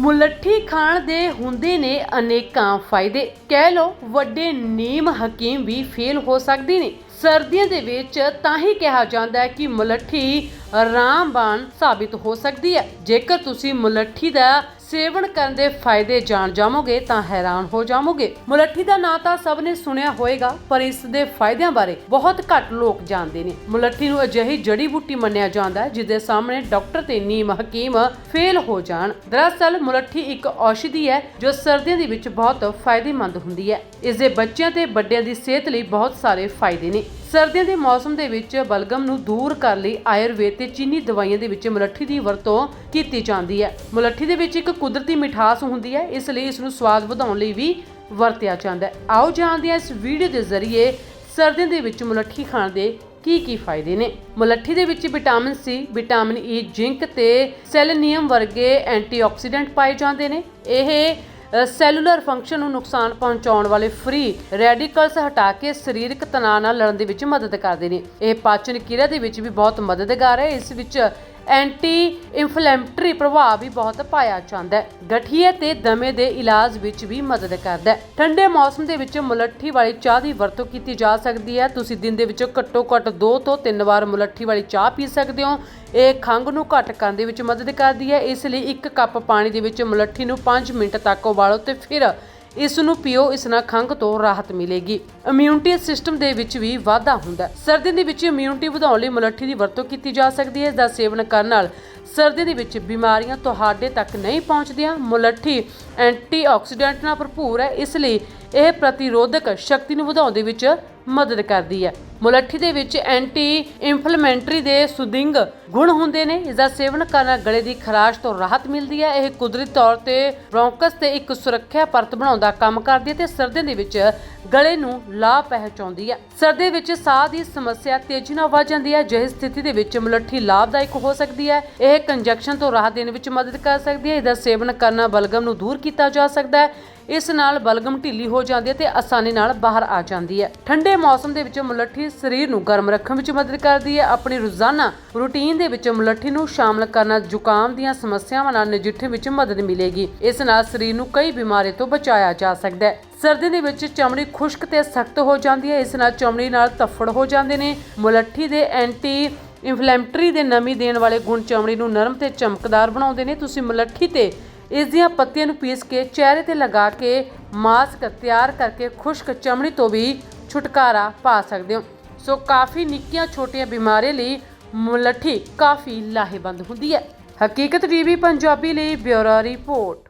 ਮੁਲੱਠੀ ਖਾਣ ਦੇ ਹੁੰਦੇ ਨੇ ਅਨੇਕਾਂ ਫਾਇਦੇ। ਕਹਿ ਲੋ ਵੱਡੇ ਨੀਮ ਹਕੀਮ ਵੀ ਫੇਲ ਹੋ ਸਕਦੇ ਨੇ। ਸਰਦੀਆਂ ਦੇ ਵਿੱਚ ਤਾਂ ਹੀ ਕਿਹਾ ਜਾਂਦਾ ਹੈ ਕਿ ਮੁਲੱਠੀ ਰਾਮਬਾਣ ਸਾਬਿਤ ਹੋ ਸਕਦੀ ਹੈ। ਜੇਕਰ ਤੁਸੀਂ ਮੁਲੱਠੀ ਦਾ ਸੇਵਨ ਕਰਨ ਦੇ ਫਾਇਦੇ ਜਾਣ ਜਾਵੋਗੇ ਤਾਂ ਹੈਰਾਨ ਹੋ ਜਾਵੋਗੇ। ਮੁਲੱਠੀ ਦਾ ਨਾਂ ਤਾਂ ਸਭ ਨੇ ਸੁਣਿਆ ਹੋਵੇਗਾ ਪਰ ਇਸ ਦੇ ਫਾਇਦਿਆਂ ਬਾਰੇ ਬਹੁਤ ਘੱਟ ਲੋਕ ਜਾਣਦੇ ਨੇ। ਮੁਲੱਠੀ ਨੂੰ ਅਜਿਹੀ ਜੜੀ ਬੂਟੀ ਮੰਨਿਆ ਜਾਂਦਾ ਹੈ, ਜਿਸਦੇ ਸਾਹਮਣੇ ਡਾਕਟਰ ਤੇ ਨੀਮ ਹਕੀਮ ਫੇਲ ਹੋ ਜਾਣ। ਦਰਅਸਲ ਮੁਲੱਠੀ ਇੱਕ ਔਸ਼ਧੀ ਹੈ, ਜੋ ਸਰਦੀਆਂ ਦੇ ਵਿੱਚ ਬਹੁਤ ਫਾਇਦੇਮੰਦ ਹੁੰਦੀ ਹੈ। ਇਸ ਦੇ ਬੱਚਿਆਂ ਤੇ ਵੱਡਿਆਂ ਦੀ ਸਿਹਤ ਲਈ ਬਹੁਤ ਸਾਰੇ ਫਾਇਦੇ ਨੇ। ਸਰਦੀਆਂ ਦੇ ਮੌਸਮ ਦੇ ਵਿੱਚ ਬਲਗਮ ਨੂੰ ਦੂਰ ਕਰਨ ਲਈ ਆਯੁਰਵੇਦ ਤੇ ਚੀਨੀ ਦਵਾਈਆਂ ਦੇ ਵਿੱਚ ਮਲੱਠੀ ਦੀ ਵਰਤੋਂ ਕੀਤੀ ਜਾਂਦੀ ਹੈ। ਮੁਲੱਠੀ ਦੇ ਵਿੱਚ ਇੱਕ ਕੁਦਰਤੀ ਮਿਠਾਸ ਹੁੰਦੀ ਹੈ, ਇਸ ਲਈ ਇਸ ਨੂੰ ਸਵਾਦ ਵਧਾਉਣ ਲਈ ਵੀ ਵਰਤਿਆ ਜਾਂਦਾ ਹੈ। ਆਓ ਜਾਣਦੇ ਹਾਂ ਇਸ ਵੀਡੀਓ ਦੇ ਜ਼ਰੀਏ ਸਰਦੀਆਂ ਦੇ ਵਿੱਚ ਮੁਲੱਠੀ ਖਾਣ ਦੇ ਕੀ ਕੀ ਫਾਇਦੇ ਨੇ। ਮਲੱਠੀ ਦੇ ਵਿੱਚ vitamin C, vitamin E, zinc ਤੇ ਸੈਲੇਨੀਅਮ ਵਰਗੇ ਐਂਟੀਆਕਸੀਡੈਂਟ ਪਾਏ ਜਾਂਦੇ ਨੇ। ਇਹ ਸੈਲੂਲਰ ਫੰਕਸ਼ਨ ਨੂੰ ਨੁਕਸਾਨ ਪਹੁੰਚਾਉਣ ਵਾਲੇ ਫ੍ਰੀ ਰੈਡੀਕਲਸ ਹਟਾ ਕੇ ਸਰੀਰਕ ਤਣਾਅ ਨਾਲ ਲੜਨ ਦੇ ਵਿੱਚ ਮਦਦ ਕਰਦੇ ਨੇ। ਇਹ ਪਾਚਨ ਕਿਰਿਆ ਦੇ ਵਿੱਚ ਵੀ ਬਹੁਤ ਮਦਦਗਾਰ ਹੈ। ਇਸ ਵਿੱਚ ਐਂਟੀ ਇਨਫਲੇਮਟਰੀ ਪ੍ਰਭਾਵ ਵੀ ਬਹੁਤ ਪਾਇਆ ਜਾਂਦਾ ਹੈ। ਗਠੀਏ ਤੇ ਦਮੇ ਦੇ ਇਲਾਜ ਵਿੱਚ ਵੀ ਮਦਦ ਕਰਦਾ ਹੈ। ਠੰਡੇ ਮੌਸਮ ਦੇ ਵਿੱਚ ਮੁਲੱਠੀ ਵਾਲੀ ਚਾਹ ਦੀ ਵਰਤੋਂ ਕੀਤੀ ਜਾ ਸਕਦੀ ਹੈ। ਤੁਸੀਂ ਦਿਨ ਦੇ ਵਿੱਚ ਘੱਟੋ ਘੱਟ 2 ਤੋਂ 3 ਵਾਰ ਮੁਲੱਠੀ ਵਾਲੀ ਚਾਹ ਪੀ ਸਕਦੇ ਹੋ। ਇਹ ਖੰਘ ਨੂੰ ਘੱਟ ਕਰਨ ਦੇ ਵਿੱਚ ਮਦਦ ਕਰਦੀ ਹੈ। ਇਸ ਲਈ ਇੱਕ ਕੱਪ ਪਾਣੀ ਦੇ ਵਿੱਚ ਮੁਲੱਠੀ ਨੂੰ 5 ਮਿੰਟ ਤੱਕ ਉਬਾਲੋ ਤੇ ਫਿਰ ਇਸ ਨੂੰ ਪੀਓ, ਇਸ ਨਾਲ ਖੰਘ ਤੋਂ ਰਾਹਤ ਮਿਲੇਗੀ। ਇਮਿਊਨਿਟੀ ਸਿਸਟਮ ਦੇ ਵਿੱਚ ਵੀ ਵਾਧਾ ਹੁੰਦਾ ਹੈ। ਸਰਦੀ ਦੇ ਵਿੱਚ ਇਮਿਊਨਿਟੀ ਵਧਾਉਣ ਲਈ ਮੁਲੱਠੀ ਦੀ ਵਰਤੋਂ ਕੀਤੀ ਜਾ ਸਕਦੀ ਹੈ। ਇਸ ਦਾ ਸੇਵਨ ਕਰਨ ਨਾਲ ਸਰਦੀ ਦੇ ਵਿੱਚ ਬਿਮਾਰੀਆਂ ਤੁਹਾਡੇ ਤੱਕ ਨਹੀਂ ਪਹੁੰਚਦੀਆਂ। ਮੁਲੱਠੀ ਐਂਟੀਆਕਸੀਡੈਂਟ ਨਾਲ ਭਰਪੂਰ ਹੈ। ਇਸ ਲਈ ਇਹ ਪ੍ਰਤੀਰੋਧਕ ਸ਼ਕਤੀ ਨੂੰ ਵਧਾਉਣ ਦੇ ਵਿੱਚ ਮਦਦ ਕਰਦੀ ਹੈ। ਮੁਲੱਠੀ ਦੇ ਵਿੱਚ ਐਂਟੀ ਇਨਫਲੇਮੈਂਟਰੀ ਦੇ ਸੁਦਿੰਗ ਗੁਣ ਹੁੰਦੇ ਨੇ ਇਸ ਦਾ ਸੇਵਨ ਕਰਨ ਨਾਲ ਗਲੇ ਦੀ ਖਰਾਸ਼ ਤੋਂ ਰਾਹਤ ਮਿਲਦੀ ਹੈ। ਇਹ ਕੁਦਰਤੀ ਤੌਰ ਤੇ ਬ੍ਰੌਂਕਸ ਤੇ ਇੱਕ ਸੁਰੱਖਿਆ ਪਰਤ ਬਣਾਉਣ ਦਾ ਕੰਮ ਕਰਦੀ ਹੈ ਤੇ ਸਰਦੀਆਂ ਦੇ ਵਿੱਚ ਗਲੇ ਨੂੰ ਲਾਭ ਪਹੁੰਚਾਉਂਦੀ ਹੈ। ਸਰਦੀ ਵਿੱਚ ਸਾਹ ਦੀ ਸਮੱਸਿਆ ਤੇਜ਼ੀ ਨਾਲ ਵੱਧ ਜਾਂਦੀ ਹੈ ਜਿਹੇ ਸਥਿਤੀ ਦੇ ਵਿੱਚ ਮੁਲੱਠੀ ਲਾਭਦਾਇਕ ਹੋ ਸਕਦੀ ਹੈ। ਇਹ ਕੰਜੈਕਸ਼ਨ ਤੋਂ ਰਾਹਤ ਦੇਣ ਵਿੱਚ ਮਦਦ ਕਰ ਸਕਦੀ ਹੈ। ਇਸ ਦਾ ਸੇਵਨ ਕਰਨਾ ਬਲਗਮ ਨੂੰ ਦੂਰ ਕੀਤਾ ਜਾ ਸਕਦਾ ਹੈ। ਇਸ ਨਾਲ ਬਲਗਮ ਢਿੱਲੀ ਹੋ ਜਾਂਦੀ ਹੈ ਤੇ ਆਸਾਨੀ ਨਾਲ ਬਾਹਰ ਆ ਜਾਂਦੀ ਹੈ। ਠੰਡੇ ਮੌਸਮ ਦੇ ਵਿੱਚ ਮੁਲੱਠੀ ਸਰੀਰ ਨੂੰ ਗਰਮ ਰੱਖਣ ਵਿੱਚ ਮਦਦ ਕਰਦੀ ਹੈ। ਆਪਣੀ ਰੋਜ਼ਾਨਾ ਰੂਟੀਨ ਦੇ ਵਿੱਚ ਮੁਲੱਠੀ ਨੂੰ ਸ਼ਾਮਲ ਕਰਨਾ ਜ਼ੁਕਾਮ ਦੀਆਂ ਸਮੱਸਿਆਵਾਂ ਨਾਲ ਨਜਿੱਠਣ ਵਿੱਚ ਮਦਦ ਮਿਲੇਗੀ। ਇਸ ਨਾਲ ਸਰੀਰ ਨੂੰ ਕਈ ਬਿਮਾਰੀ ਤੋਂ ਬਚਾਇਆ ਜਾ ਸਕਦਾ ਹੈ। ਸਰਦੀ ਦੇ ਵਿੱਚ ਚਮੜੀ ਖੁਸ਼ਕ ਤੇ ਸਖਤ ਹੋ ਜਾਂਦੀ ਹੈ। ਇਸ ਨਾਲ ਚਮੜੀ ਨਾਲ ਤਫੜ ਹੋ ਜਾਂਦੇ ਨੇ। ਮੁਲੱਠੀ ਦੇ ਐਂਟੀ ਇਨਫਲੇਮਟਰੀ ਦੇ ਨਮੀ ਦੇਣ ਵਾਲੇ ਗੁਣ ਚਮੜੀ ਨੂੰ ਨਰਮ ਤੇ ਚਮਕਦਾਰ ਬਣਾਉਂਦੇ ਨੇ। ਤੁਸੀਂ ਮੁਲੱਠੀ ਤੇ ਇਸ ਦੀਆਂ ਪੱਤੀਆਂ ਨੂੰ ਪੀਸ ਕੇ ਚਿਹਰੇ ਤੇ ਲਗਾ ਕੇ ਮਾਸਕ ਤਿਆਰ ਕਰਕੇ ਖੁਸ਼ਕ ਚਮੜੀ ਤੋਂ ਵੀ ਛੁਟਕਾਰਾ ਪਾ ਸਕਦੇ ਹੋ। ਸੋ ਕਾਫੀ ਨਿੱਕੀਆਂ ਛੋਟੀਆਂ ਬਿਮਾਰੀਆਂ ਲਈ ਮੁਲੱਠੀ ਕਾਫੀ ਲਾਹੇਵੰਦ ਹੁੰਦੀ ਹੈ। ਹਕੀਕਤ ਟੀਵੀ, ਪੰਜਾਬੀ ਲਈ ਬਿਊਰੋ ਰਿਪੋਰਟ।